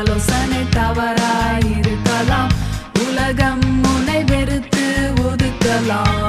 ஆலோசனை தவறாயிருக்கலாம். உலகம் முனை வெறுத்து ஒதுக்கலாம்.